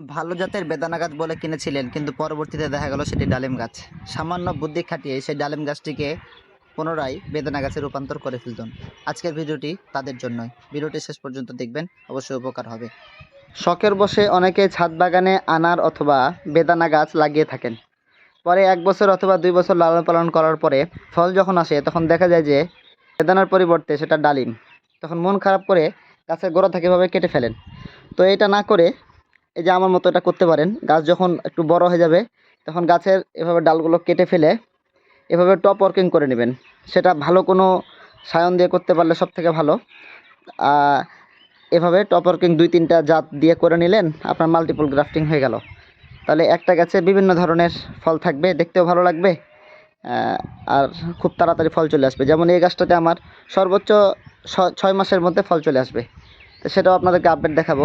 ভালো জাতের বেদানা গাছ বলে কিনেছিলেন, কিন্তু পরবর্তীতে দেখা গেল সেটি ডালিম গাছ। সামান্য বুদ্ধি খাটিয়ে সেই ডালিম গাছটিকে পুনরায় বেদানা গাছে রূপান্তর করে ফেলতুন। আজকের ভিডিওটি তাদের জন্যই। ভিডিওটি শেষ পর্যন্ত দেখবেন, অবশ্যই উপকার হবে। শখের বসে অনেকে ছাদ বাগানে আনার অথবা বেদানা গাছ লাগিয়ে থাকেন। পরে এক বছর অথবা দুই বছর লালন পালন করার পরে ফল যখন আসে, তখন দেখা যায় যে বেদানার পরিবর্তে সেটা ডালিম। তখন মন খারাপ করে গাছের গোড়া থেকে কেটে ফেলেন। তো এটা না করে এই যে আমার মতো এটা করতে পারেন। গাছ যখন একটু বড় হয়ে যাবে, তখন গাছের এভাবে ডালগুলো কেটে ফেলে এভাবে টপ ওয়ার্কিং করে নেবেন। সেটা ভালো কোনো সায়ন দিয়ে করতে পারলে সব থেকে ভালো এভাবে টপ ওয়ার্কিং দুই তিনটা জাত দিয়ে করে নিলেন, আপনার মাল্টিপল গ্রাফটিং হয়ে গেল। তাহলে একটা গাছে বিভিন্ন ধরনের ফল থাকবে, দেখতেও ভালো লাগবে আর খুব তাড়াতাড়ি ফল চলে আসবে। যেমন এই গাছটাতে আমার সর্বোচ্চ ছয় মাসের মধ্যে ফল চলে আসবে। তো সেটাও আপনাদেরকে আপডেট দেখাবো।